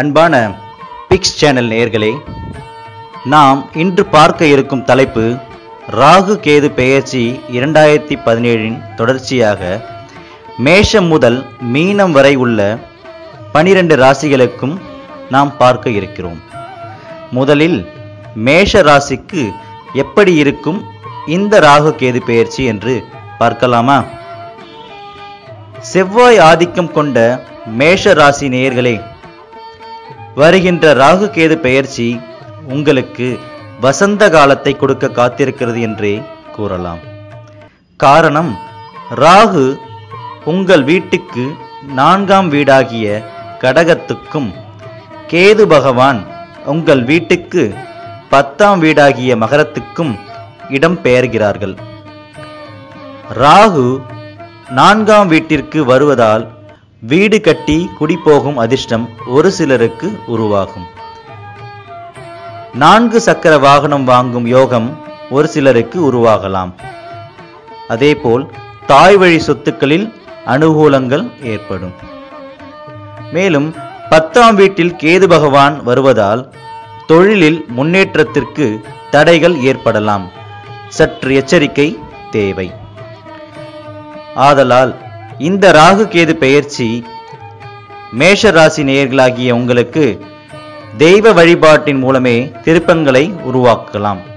அன்பான fix channel நேர்களே நாம் இன்று பார்க்க இருக்கும் தலைப்பு ராகு கேது பெயர்ச்சி இரண்டாயிரத்தி பதினேழின் தொடர்ச்சியாக மேஷம் முதல் மீனம் வரை உள்ள பனிரெண்டு ராசிகளுக்கும் நாம் பார்க்க இருக்கிறோம். முதலில் மேஷ ராசிக்கு எப்படி இருக்கும் இந்த ராகு கேது பெயர்ச்சி என்று பார்க்கலாமா? செவ்வாய் ஆதிக்கம் கொண்ட மேஷ ராசி நேயர்களே வருகின்ற ராகு கேது பெயர்ச்சி உங்களுக்கு வசந்த காலத்தை கொடுக்க காத்திருக்கிறது என்றே கூறலாம். காரணம் ராகு உங்கள் வீட்டுக்கு நான்காம் வீடாகிய கடகத்துக்கும் கேது பகவான் உங்கள் வீட்டுக்கு பத்தாம் வீடாகிய மகரத்துக்கும் இடம் பெயர்கிறார்கள். ராகு நான்காம் வீட்டிற்கு வருவதால் வீடு கட்டி குடிபோகும் அதிர்ஷ்டம் ஒரு சிலருக்கு உருவாகும். நான்கு சக்கர வாகனம் வாங்கும் யோகம் ஒரு சிலருக்கு உருவாகலாம். அதேபோல் தாய் வழி சொத்துக்களில் அனுகூலங்கள் ஏற்படும். மேலும் பத்தாம் வீட்டில் கேது பகவான் வருவதால் தொழிலில் முன்னேற்றத்திற்கு தடைகள் ஏற்படலாம். சற்று எச்சரிக்கை தேவை. ஆதலால் இந்த ராகு கேது பெயர்ச்சி மேஷ ராசி நேயர்களாகிய உங்களுக்கு தெய்வ வழிபாட்டின் மூலமே திருப்பங்களை உருவாக்கலாம்.